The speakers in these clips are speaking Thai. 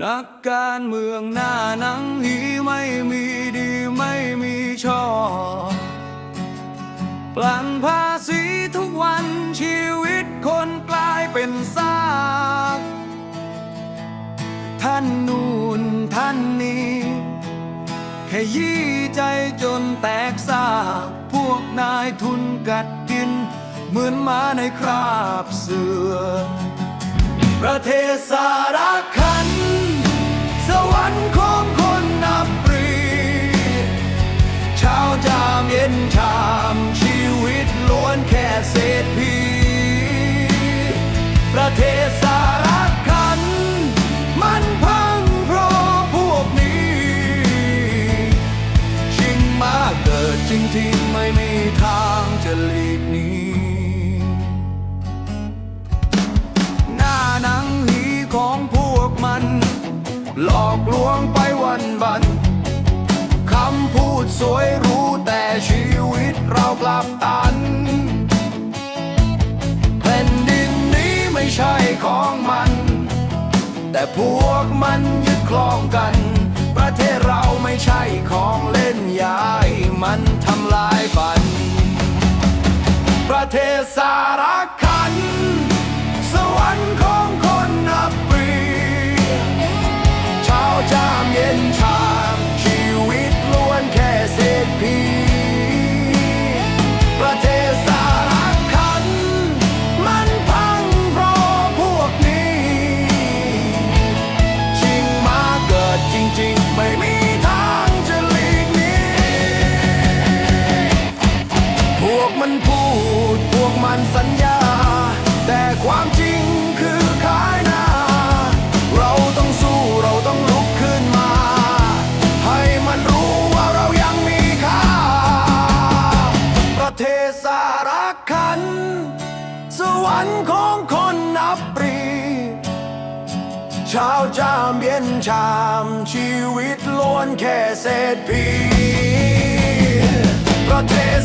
นักการเมืองหน้าหนังหีไม่มีดีไม่มีชอบปลันภาษีทุกวันชีวิตคนกลายเป็นซากท่านนู่นท่านนี้แค่ยี่ใจจนแตกซากพวกนายทุนกัดกิน เหมือนมาในคราบเสือ ประเทศสา เศรษพีประเทศสารคัน มันพังเพราะพวกนี้ชิงมาเกิดจริงๆไม่มีทางจะหลีกหนีหน้าหนังหีของพวกมัน หลอกลวงไปวันบัน คำพูดสวยรู้แต่ชีวิตเรากลับตัน ใช่ของมัน แต่พวกมันยึดครองกัน ประเทศเราไม่ใช่ของเล่นยาย มันทำลายฝัน ประเทศสา สัญญา แต่ความจริงคือขายหน้า เราต้องสู้เราต้องลุกขึ้นมา ให้มันรู้ว่าเรายังมีค่า ประเทศสารคัน สวรรค์ของคนนับปรีช้าจามเย็นชาม ชีวิตล้วนแค่เศษพีประเทศ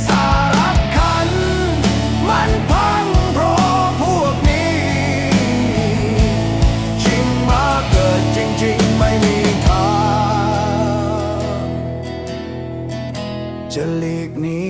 จะหลีกหนี